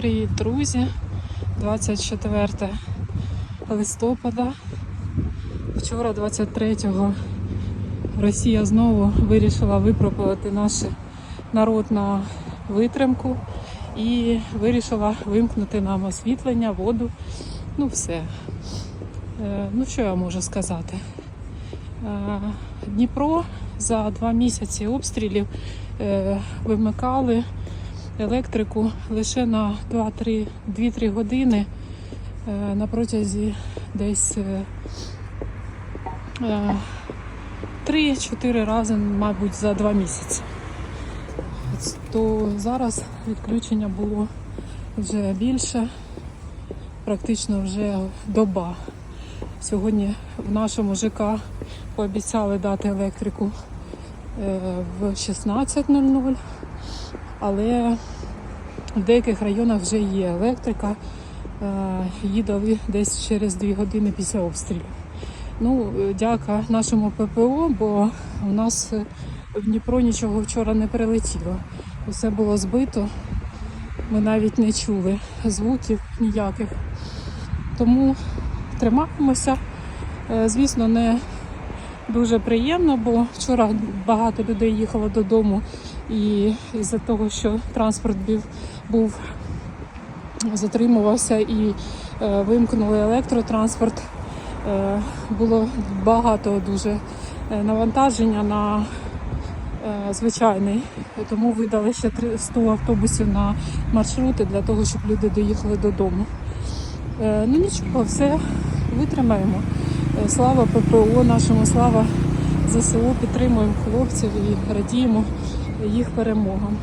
Привіт, друзі! 24 листопада. Вчора, 23-го, Росія знову вирішила випробувати наш народ на витримку і вирішила вимкнути нам освітлення, воду. Ну, все. Е, Ну, що я можу сказати? Е, Дніпро за два місяці обстрілів е, вимикали електрику лише на 2-3 2-3 години е, на протязі десь е, е, 3-4 рази, мабуть, за 2 місяці. То зараз відключення було вже більше, практично вже доба. Сьогодні в нашому ЖК пообіцяли дати електрику е, в 16.00, але в деяких районах вже є електрика. Е, Її дали десь через 2 години після обстрілів. Ну, е, дяка нашому ППО, бо у нас е, в Дніпро нічого вчора не прилетіло. Усе було збито. Ми навіть не чули звуків ніяких. Тому тримаємося. Звісно, не дуже приємно, бо вчора багато людей їхало додому, і із-за того, що транспорт був, затримувався і е, вимкнули електротранспорт, е, було багато дуже е, навантаження на е, звичайний. Тому видали ще три- 100 автобусів на маршрути для того, щоб люди доїхали додому. Е, Ну нічого, все витримаємо. Е, Слава ППО нашому, слава ЗСУ, підтримуємо хлопців і радіємо їх перемогам.